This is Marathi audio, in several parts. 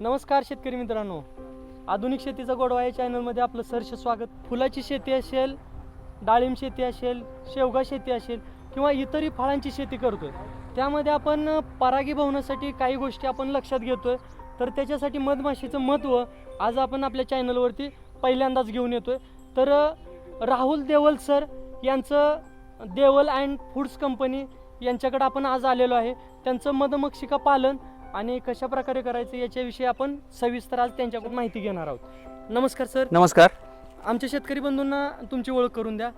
नमस्कार शेतकरी मित्रांनो. आधुनिक शेतीचा गोडवा या चॅनलमध्ये आपलं सहर्ष स्वागत. फुलाची शेती असेल डाळिंब शेती असेल शेवगा शेती असेल किंवा इतरही फळांची शेती करतोय त्यामध्ये आपण परागीभवनासाठी काही गोष्टी आपण लक्षात घेतोय. तर त्याच्यासाठी मधमाशीचं महत्त्व आज आपण आपल्या चॅनलवरती पहिल्यांदाच घेऊन येतोय. तर राहुल देवल सर यांचं देवल अँड फूड्स कंपनी यांच्याकडे आपण आज आलेलो आहे. त्यांचं मधमक्षिका पालन आणि कशा प्रकारे करायचं याच्याविषयी आपण सविस्तर आज त्यांच्याकडून माहिती घेणार आहोत. नमस्कार सर. नमस्कार. आमच्या शेतकरी बंधूंना तुमची ओळख करून द्या.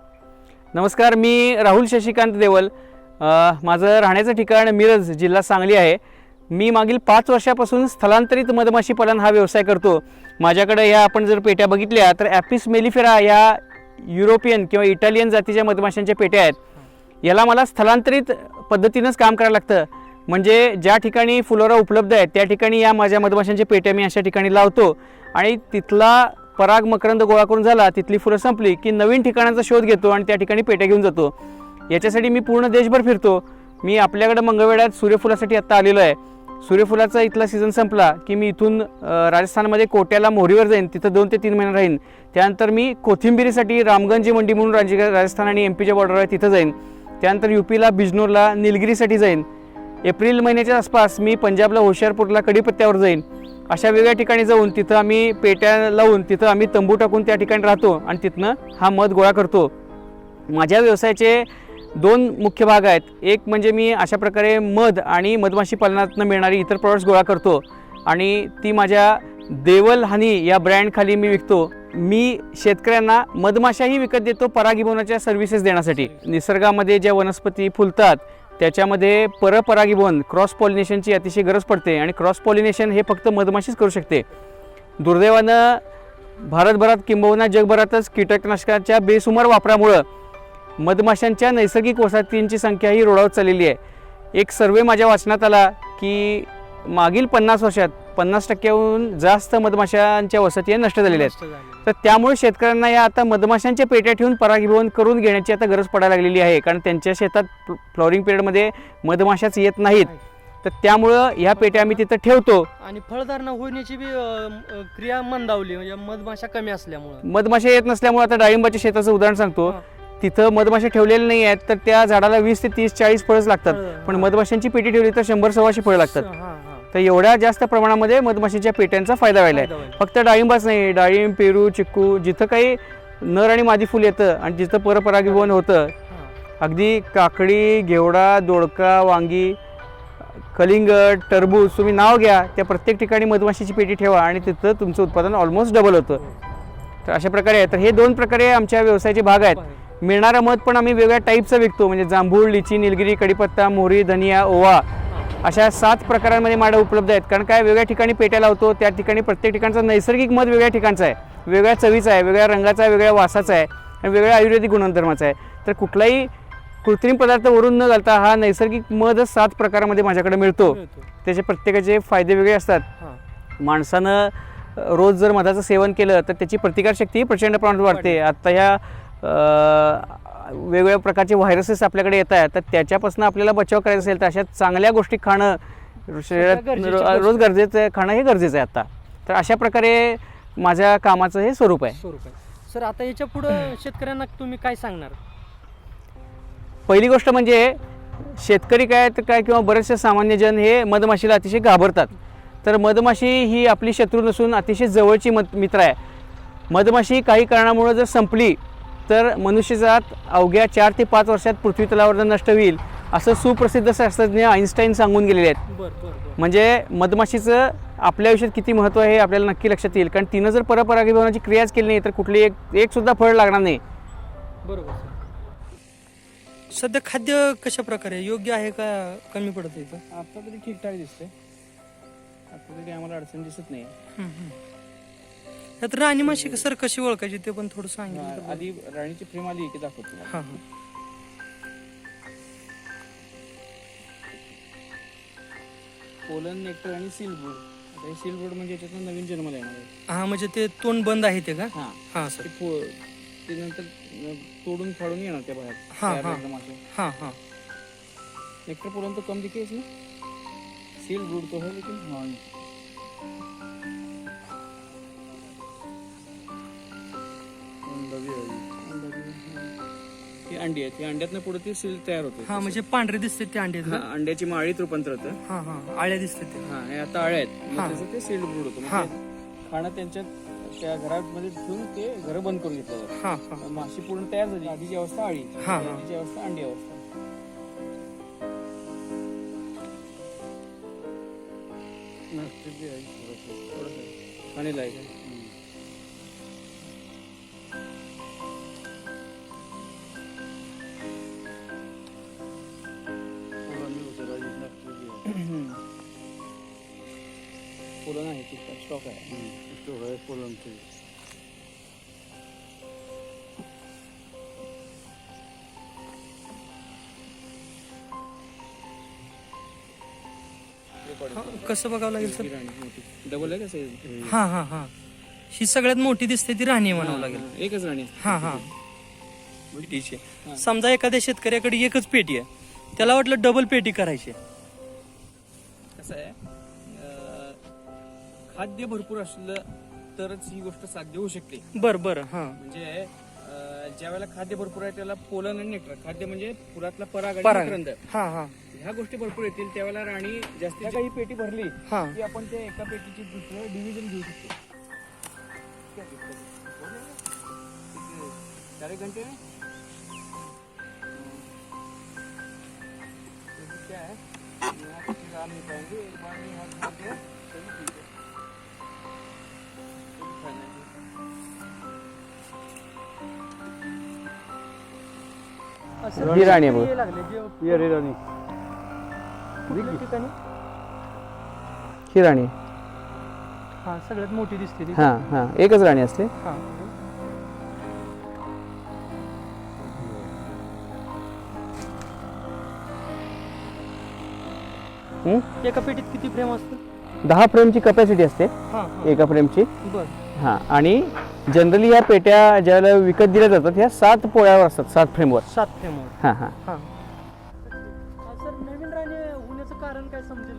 नमस्कार मी राहुल शशिकांत देवल. माझं राहण्याचं ठिकाण मिरज जिल्हा सांगली आहे. मी मागील पाच वर्षापासून स्थलांतरित मधमाशी पालन हा व्यवसाय करतो. माझ्याकडे ह्या आपण जर पेट्या बघितल्या तर ॲपिस मेलिफेरा या युरोपियन किंवा इटालियन जातीच्या मधमाशांच्या पेट्या आहेत. याला मला स्थलांतरित पद्धतीनंच काम करायला लागतं. म्हणजे ज्या ठिकाणी फुलोरा उपलब्ध आहेत त्या ठिकाणी या माझ्या मधमाशांच्या पेट्या मी अशा ठिकाणी लावतो. आणि तिथला पराग मकरंद गोळा करून झाला तिथली फुलं संपली की नवीन ठिकाणाचा शोध घेतो आणि त्या ठिकाणी पेट्या घेऊन जातो. याच्यासाठी मी पूर्ण देशभर फिरतो. मी आपल्याकडे मंगळवेढ्यात सूर्यफुलासाठी आत्ता आलेलो आहे. सूर्यफुलाचा इथला सीझन संपला की मी इथून राजस्थानमध्ये कोट्याला मोहरीवर जाईन. तिथं दोन ते तीन महिने राहीन. त्यानंतर मी कोथिंबिरीसाठी रामगंजी मंडी म्हणून राज राजस्थान आणि एम पीच्या बॉर्डरवर आहे तिथं जाईन. त्यानंतर युपीला बिजनोरला निलगिरीसाठी जाईन. एप्रिल महिन्याच्या आसपास मी पंजाबला होशियारपूरला कडीपत्त्यावर जाईन. अशा वेगळ्या ठिकाणी जाऊन तिथं आम्ही पेट्या लावून तिथं आम्ही तंबू टाकून त्या ठिकाणी राहतो आणि तिथनं हा मध गोळा करतो. माझ्या व्यवसायाचे दोन मुख्य भाग आहेत. एक म्हणजे मी अशा प्रकारे मध आणि मधमाशी पालनातनं मिळणारी इतर प्रॉडक्ट्स गोळा करतो आणि ती माझ्या देवल हनी या ब्रँडखाली मी विकतो. मी शेतकऱ्यांना मधमाशाही विकत देतो परागीभवनाच्या सर्व्हिसेस देण्यासाठी. निसर्गामध्ये ज्या वनस्पती फुलतात त्याच्यामध्ये परपरागीभवन क्रॉस पॉलिनेशनची अतिशय गरज पडते आणि क्रॉस पॉलिनेशन हे फक्त मधमाशीच करू शकते. दुर्दैवानं भारतभरात किंबहुना जगभरातच कीटकनाशकाच्या बेसुमार वापरामुळं मधमाशांच्या नैसर्गिक वसाहतींची संख्या ही रोडावत चाललेली आहे. एक सर्वे माझ्या वाचनात आला की मागील पन्नास वर्षात पन्नास टक्क्याहून जास्त मधमाशांच्या वसाहती या नष्ट झालेल्या आहेत. तर त्यामुळे शेतकऱ्यांना या आता मधमाशांच्या पेट्या ठेवून परागीभवन करून घेण्याची आता गरज पडायला लागलेली आहे. कारण त्यांच्या शेतात फ्लॉवरिंग पिरियडमध्ये मधमाशाच येत नाहीत. तर त्यामुळं ह्या पेट्या आम्ही तिथं ठेवतो. आणि फळधारणा होण्याची बी क्रिया मंदावली म्हणजे मधमाशा कमी असल्यामुळं. मधमाशा येत नसल्यामुळे आता डाळिंबाच्या शेताचं उदाहरण सांगतो. तिथं मधमाशा ठेवलेले नाही आहेत तर त्या झाडाला वीस ते तीस चाळीस फळच लागतात. पण. मधमाशांची पेटी ठेवली तर शंभर सव्वाशे फळं लागतात. तर एवढ्या जास्त प्रमाणामध्ये मधमाशीच्या पेट्यांचा फायदा व्हायला आहे. फक्त डाळिंबाच नाही डाळिंब पेरू चिक्कू जिथं काही नर आणि मादी फुल येतं आणि जिथं परपरागीभवन होतं. अगदी काकडी घेवडा दोडका वांगी कलिंगड टरबूज तुम्ही नाव घ्या त्या प्रत्येक ठिकाणी मधमाशीची पेटी ठेवा आणि तिथं तुमचं उत्पादन ऑलमोस्ट डबल होतं. तर अशा प्रकारे आहे. तर हे दोन प्रकारे आमच्या व्यवसायाचे भाग आहेत. मिळणारं मध पण आम्ही वेगळ्या टाईपचं विकतो. म्हणजे जांभूळ लिची निलगिरी कडीपत्ता मोहरी धनिया ओवा अशा सात प्रकारांमध्ये माडं उपलब्ध आहेत. कारण काय वेगळ्या ठिकाणी पेट्या लावतो त्या ठिकाणी प्रत्येक ठिकाणचा नैसर्गिक मध वेगळ्या ठिकाणचा आहे. वेगळ्या चवीचा आहे वेगळ्या रंगाचा आहे वेगळ्या वासाचा आहे आणि वेगळ्या आयुर्वेदिक गुणधर्माचा आहे. तर कुठलाही कृत्रिम पदार्थ वरून न घालता हा नैसर्गिक मधच सात प्रकारामध्ये माझ्याकडे मिळतो. त्याचे प्रत्येकाचे फायदे वेगळे असतात. माणसानं रोज जर मधाचं सेवन केलं तर त्याची प्रतिकारशक्ती प्रचंड प्रमाणात वाढते. आत्ता ह्या वेगवेगळ्या प्रकारचे व्हायरसेस आपल्याकडे येत आहेत तर त्याच्यापासून आपल्याला बचाव करायचा असेल तर अशा चांगल्या गोष्टी खाणं शरीरात रोज गरजेचं आहे खाणं हे गरजेचं आहे आता. तर अशा प्रकारे माझ्या कामाचं हे स्वरूप आहे. स्वरूप आहे. सर आता याच्या पुढं शेतकऱ्यांना तुम्ही काय सांगणार? पहिली गोष्ट म्हणजे शेतकरी काय तर काय किंवा बरेचसे सामान्य जन हे मधमाशीला अतिशय घाबरतात. तर मधमाशी ही आपली शत्रू नसून अतिशय जवळची मत मित्र आहे. मधमाशी काही कारणामुळे जर संपली तर मनुष्यजात अवघ्या चार ते पाच वर्षात पृथ्वी तलावर नष्ट होईल असं सुप्रसिद्ध शास्त्रज्ञ आईन्स्टाईन सांगून गेलेले आहेत. बर बर बर. म्हणजे मधमाशीचं आपल्या आयुष्यात किती महत्त्व आहे हे आपल्याला नक्की लक्षात येईल. कारण तिनं जर परपरागीभवनाची क्रियाच केली नाही तर कुठली एक एक सुद्धा फळ लागणार नाही. बरोबर सर. सध्या खाद्य कशा प्रकारे योग्य आहे का? कमी पडत इथं? आता तरी ठीकठाक दिसते आता तरी आम्हाला अडचण दिसत नाही. त्यात राणी माशी सर कशी ओळखायची ते पण थोडं सांगितलं. तर. आधी राणीची फ्रेम आली की दाखवतो. हा हा. पोलन नेक्टर आणि सिलबूड आता हे सिलबूड म्हणजे याच्यातून नवीन जन्माला येणार आहे. हा म्हणजे ते तोंड बंद आहे ते का? हा. हा सर. ते फो ते नंतर अं, तोडून फाडून येणार त्या बाहेर. हा, तयार हा. एकदम असं. हा हा. नेक्टर पोलन तो कम दिखे इसमें सील ब्रूड तो है लेकिन हाँ अंडी आहेत. या अंड्यातनं पुढे ते सील तयार होते. हा म्हणजे पांढरे दिसते ते अंडे. हा, अंड्याची माळीत रूपांतर होतं. हा हा आळ्या दिसते ते. हा हे आता आळे आहेत. मग हा. त्याचं ते सील्ड ब्रूड होतं. हा. ते खाणं त्यांच्या त्या घरामध्ये ठेवून ते घर बंद करून घेतलं जातं. हा हा. माशी पूर्ण तयार झाली. आधीची अवस्था आळी. हा, हा. आधीची अवस्था अंडी अवस्था. थोडंसं खाणीला आहे. का? फुलं नाही स्टॉक आहे हा, कसं बघावं लागेल सर? डबल आहे का साईज हा हा हा. ही सगळ्यात मोठी दिसते ती राणी आहे म्हणावं लागेल. एकच राणी हा हा. समजा एखाद्या शेतकऱ्याकडे एकच पेटी आहे. त्याला वाटलं डबल पेटी करायची कसं आहे? खाद्य भरपूर असलं तरच ही गोष्ट साध्य होऊ शकते. बर बर हा. म्हणजे अं, ज्या वेळेला खाद्य भरपूर आहे त्याला पोलन आणि नेक्टर खाद्य म्हणजे पुरातला पराग आणि पराग. मकरंद हा हा. ह्या गोष्टी भरपूर येतील. त्यावेळेला राणी जास्तीत काही पेटी भरली हा. की आपण त्या एका पेटीची दुसरं डिव्हिजन घेऊ शकतो. चार एक घंटे. में? तो क्या? है यहाँ कुछ डाल नहीं पाएंगे एक बार में हाथ मार के सही ठीक है ही राणी आहे बघ. हे ठिकाणी? ही राणी. हा सगळ्यात मोठी दिसते ती. हा हा. एकच राणी असते. हा. हं? एका पेटीत किती फ्रेम असतं? दहा फ्रेमची कपॅसिटी असते. हा हा. एका फ्रेमची बर. हा आणि जनरली या पेट्या ज्यावेळेला विकत दिल्या जातात ह्या सात पोळ्यावर असतात सात फ्रेमवर सात फ्रेम हा हा. हा. सर नवीन राणी होण्याचं कारण काय समजेल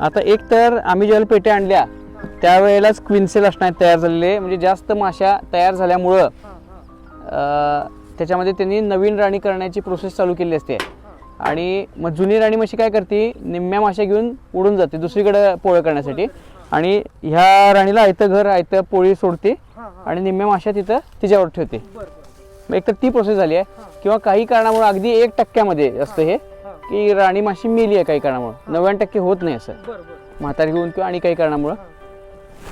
आता एक तर आम्ही ज्यावेळेला पेट्या आणल्या त्यावेळेलाच क्विन्सेल असणार तयार झालेले. म्हणजे जास्त माशा तयार झाल्यामुळं हा हा. अं, त्याच्यामध्ये त्यांनी नवीन राणी करण्याची प्रोसेस चालू केली असते. आणि मग जुनी राणी म्हशी काय करते निम्म्या माशा घेऊन उडून जाते दुसरीकडे पोळं करण्यासाठी. आणि ह्या राणीला आयतं घर आयतं पोळी सोडते आणि निम्म्या माशा तिथं तिच्यावर ठेवते. एक तर ती प्रोसेस झाली आहे. किंवा काही कारणामुळे अगदी एक टक्क्यामध्ये असतं हे की राणी माशी मेली आहे काही कारणामुळे. नव्याण्णव टक्के होत नाही असं. म्हातारी होऊन किंवा आणि काही कारणामुळं.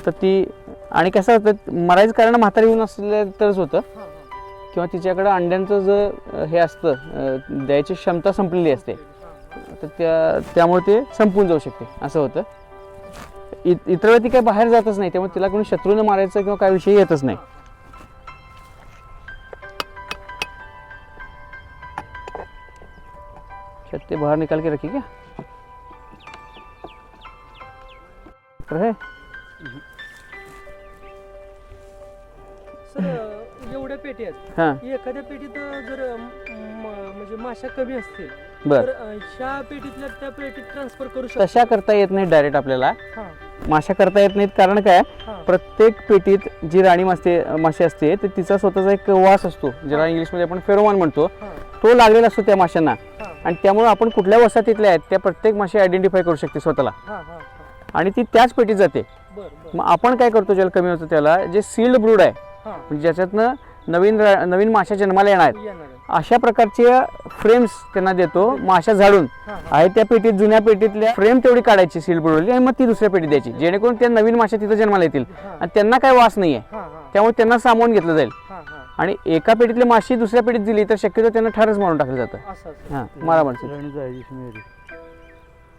तर ती आणि कसं होतं मरायचं कारण म्हातारी होऊन असलं तरच होतं. किंवा तिच्याकडं अंड्यांचं जे अं, हे असतं द्यायची क्षमता संपलेली असते. तर त्या त्यामुळे ते संपून जाऊ शकते असं होतं. इ इतर वेळी ती काही बाहेर जातच नाही त्यामुळे तिला कोणी शत्रूनं मारायचं किंवा काय विषय येतच नाही. छत्ते बाहर निकाल के रखी क्या है. एवढ्या पेटी आहेत. हां. एखाद्या पेटीत जर म- म्हणजे माशा कमी असतील बर. तर अं, ह्या पेटीतल्या त्या पेटीत ट्रान्सफर करू शकतो. तशा करता येत नाही डायरेक्ट आपल्याला. हा. माशा करता येत नाहीत. कारण काय? प्रत्येक पेटीत जी राणी मासे माशी असते तर तिचा स्वतःचा एक वास असतो. ज्याला इंग्लिशमध्ये आपण फेरोमॉन म्हणतो. तो लागलेला असतो त्या माशांना. आणि त्यामुळे आपण कुठल्या वसाहतीतल्या आहेत त्या प्रत्येक माशी आयडेंटिफाय करू शकते स्वतःला. आणि ती त्याच पेटीत जाते. मग आपण काय करतो ज्याला कमी होतं त्याला? जे सील्ड ब्रूड आहे. म्हणजे ज्याच्यातनं नवीन नवीन माशा जन्माला येणार आहेत. अशा प्रकारचे फ्रेम्स त्यांना देतो. माशा झाडून. हा हा. आहे त्या पेटीत जुन्या पेटीतल्या फ्रेम तेवढी काढायची सील बुडवली आणि मग ती दुसऱ्या पेटीत द्यायची. जेणेकरून त्या नवीन माशा तिथं जन्माला येतील. आणि त्यांना काय वास नाहीये. हा हा. त्यामुळे त्यांना सामावून घेतलं जाईल. आणि एका पेटीतली माशी दुसऱ्या पेटीत दिली तर शक्यतो त्यांना ठारच मारून टाकलं जातं. असं असं. हां मला म्हणतो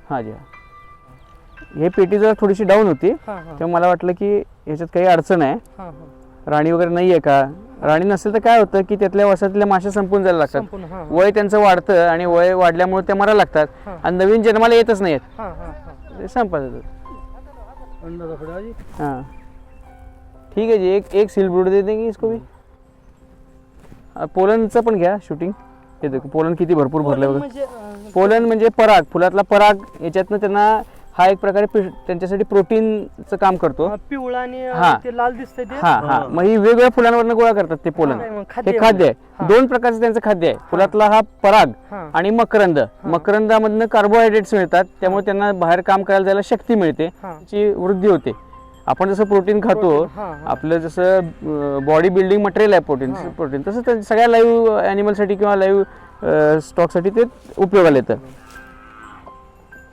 हां जी. हां हे पेटी जरा थोडीशी डाऊन होती. तेव्हा मला वाटलं की याच्यात काही अडचण आहे. राणी वगैरे नाही आहे का? राणी नसेल तर काय होतं की त्यातल्या वसातल्या माश्या संपून जायला लागतात. हा वय त्यांचं वाढतं आणि वय वाढल्यामुळे ते मरायला लागतात. हा. आणि नवीन जन्माला येतच नाहीत हा हा हा. ते अंडा जी हाँ. ठीक है जी एक एक सील ब्रूड दे देंगे इसको भी? अ, पोलनचं पण घ्या शूटिंग हे देखो पोलन किती भरपूर भरलं म्हणजे अं, पोलन म्हणजे पराग. फुलातला पराग याच्यातनं त्यांना हा एक प्रकारे त्यांच्यासाठी प्रोटीनचं काम करतो. हा, पिवळा आणि अं, हा. ते लाल दिसतंय ते? हा हा. मग ही वेगवेगळ्या फुलांवरनं गोळा करतात ते पोलन हा, मग खाद्य हे खाद्य आहे. हा. दोन प्रकारचं त्यांचं खाद्य आहे. फुलातला हा पराग हा. आणि मकरंद. मकरंदामधनं कार्बोहायड्रेट्स मिळतात. त्यामुळे त्यांना बाहेर काम करायला जायला शक्ती मिळते. हा. ची वृद्धी होते. आपण जसं प्रोटीन खातो Protein, हा, हा. आपलं जसं बॉडी बिल्डिंग मटेरियल आहे प्रोटीन. प्रोटीन तसं त्या सगळ्या लाईव्ह ॲनिमलसाठी किंवा लाईव्ह स्टॉकसाठी ते उपयोगाला येतं.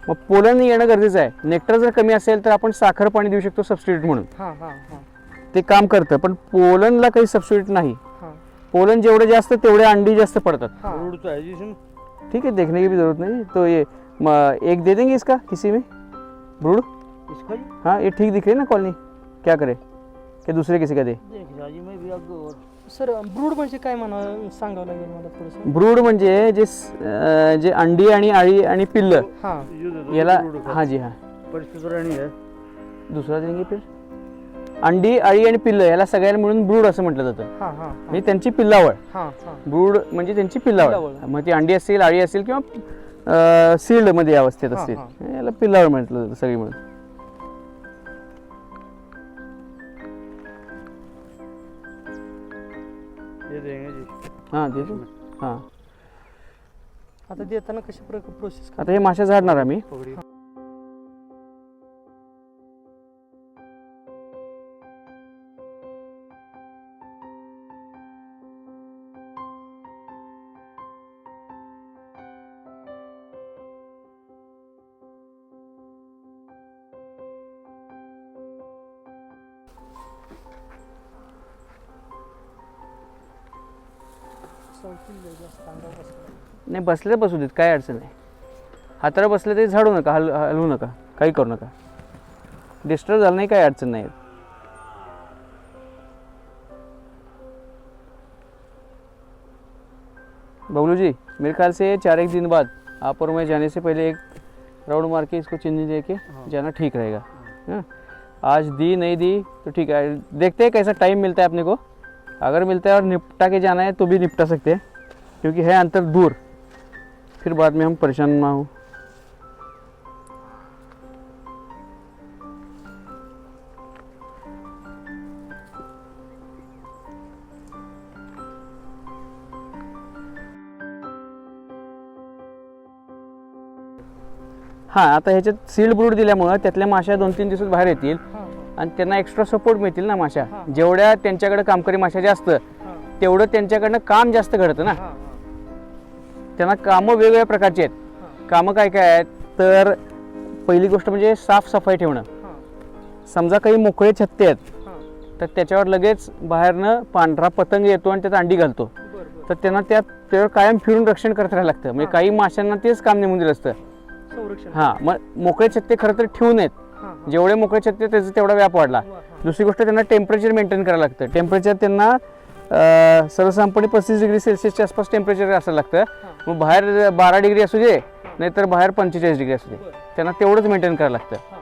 मग पोलन येणं गरजेचं आहे. नेक्टर जर कमी असेल तर आपण साखर पाणी देऊ शकतो सबस्टिट्यूट म्हणून. हा हा हा. ते काम करतं पण पोलनला काही सबस्टिट्यूट नाही. हा. पोलन जेवढे जास्त तेवढे अंडी जास्त पडतात. हा. ठीक है देखने की भी जरूरत नहीं. तो ये म- एक दे देंगे इसका किसी में? ब्रूड? हाँ? ये ठीक दिख रही है ना कॉलोनी क्या करे? क्या दूसरे किसी का दे। सर ब्रूड म्हणजे काय म्हणा सांगावं लागेल मला थोडंसं? ब्रूड म्हणजे जे स- अं, जे अंडी आणि आळी आणि पिल्ल. हा. याला हाँ जी हाँ. दुसरा देंगे अंडी आळी आणि पिल्ल याला सगळ्याला मिळून ब्रूड असं म्हटलं जातं. हा हा म्हणजे त्यांची पिल्लावळ. हा हा. ब्रूड म्हणजे त्यांची पिल्लावळ. पिल्लावळ. मग ती अंडी असतील आळी असेल किंवा सील्डमध्ये या अवस्थेत हा, असतील याला पिल्लावळ म्हटलं जातं सगळी हां दे. हां. आता देताना कशी प्रोसेस आता हे माशा झाडणार आम्ही. नाही बसले बसू देत काय अडचण नाही. हाताला बसले तरी झाडू नका हल हलवू नका काही करू नका. डिस्टर्ब झालं नाही काही अडचण नाही. बबलू जी मेरे ख्याल से चार एक दिन बाद आप और मैं जाने से पहले एक राउंड मार के इसको चिन्ह दे के जाना ठीक रहेगा। हाँ? आज दी नहीं दी तो ठीक है देखते हैं कैसा टाइम मिलता है अपने को। अगर मिलता है और निपटा के जाना है तो भी निपटा सकते हैं क्योंकि है अंतर दूर। फिर बाद में हम परेशान ना हो। हां आता ह्याच्यात सील्ड ब्रूड दिल्यामुळं त्यातल्या माश्या दोन तीन दिवसात बाहेर येतील. आणि त्यांना एक्स्ट्रा सपोर्ट मिळतील ना माश्या. हा. जेवढ्या त्यांच्याकडे कामकरी माश्या जास्त तेवढं त्यांच्याकडनं काम जास्त घडतं ना. त्यांना कामं वेगवेगळ्या प्रकारची आहेत. कामं काय काय आहेत? तर पहिली गोष्ट म्हणजे साफसफाई ठेवणं. समजा काही मोकळे छत्ते आहेत तर त्याच्यावर लगेच बाहेरनं पांढरा पतंग येतो आणि त्यात अंडी घालतो. तर त्यांना त्या त्यावर कायम फिरून रक्षण करत राहायला लागतं. म्हणजे. काही माशांना तेच काम नेमून दिलं असतं. हां मग मोकळे छत्ते खरं तर ठेवू नयेत. हा हा जेवढे मोकळे छत्ते त्याचा तेवढा व्याप वाढला. दुसरी गोष्ट त्यांना टेम्परेचर मेंटेन करायला लागतं. टेम्परेचर त्यांना सर्वसाधारणपणे पस्तीस डिग्री सेल्सिअसच्या आसपास टेम्परेचर असायला लागतं. मग बाहेर बारा डिग्री असू दे नाहीतर बाहेर पंचेचाळीस डिग्री असू दे. त्यांना तेवढंच मेंटेन करायला लागतं.